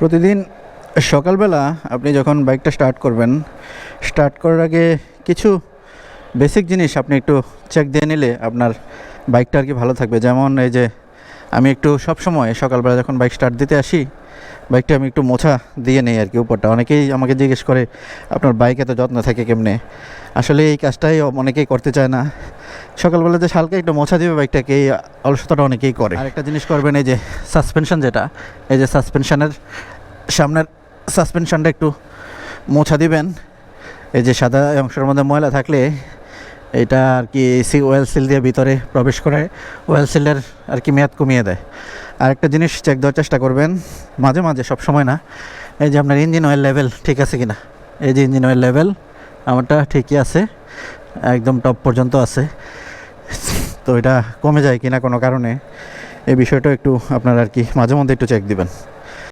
প্রতিদিন সকালবেলা আপনি যখন বাইকটা স্টার্ট করবেন স্টার্ট করার আগে কিছু বেসিক জিনিস আপনি একটু চেক দিয়ে নিলে আপনার বাইকটা আর কি ভালো থাকবে। যেমন এই যে আমি একটু সব সময় সকালবেলা যখন বাইক স্টার্ট দিতে আসি, বাইকটা আমি একটু মোছা দিয়ে নেই আর কি উপরটা। অনেকেই আমাকে জিজ্ঞেস করে, আপনার বাইক এত যত্ন থাকে কেমনে? আসলে এই কাজটাই অনেকেই করতে চায় না। সকালবেলা যে হালকা একটু মোছা দিবে বাইকটাকে, এই অলসতাটা অনেকেই করে। আরেকটা জিনিস করবেন, এই যে সাসপেনশন যেটা, এই যে সাসপেনশনের সামনের সাসপেনশনটা একটু মোছা দিবেন। এই যে সাদা অংশের মধ্যে ময়লা থাকলে এটা আর কি সি ওয়েল সিল দিয়ে ভিতরে প্রবেশ করে, ওয়েল সিলের আর কি মেয়াদ কমিয়ে দেয়। আরেকটা জিনিস চেক দেওয়ার চেষ্টা করবেন, মাঝে মাঝে, সব সময় না, এই যে আপনার ইঞ্জিন অয়েল লেভেল ঠিক আছে কি না এই যে ইঞ্জিন অয়েল লেভেল আমারটা ঠিকই আছে, একদম টপ পর্যন্ত আছে। তো এটা কমে যায় কিনা কোনো কারণে, এই বিষয়টা একটু আপনারা আর কি মাঝে মধ্যে একটু চেক দিবেন।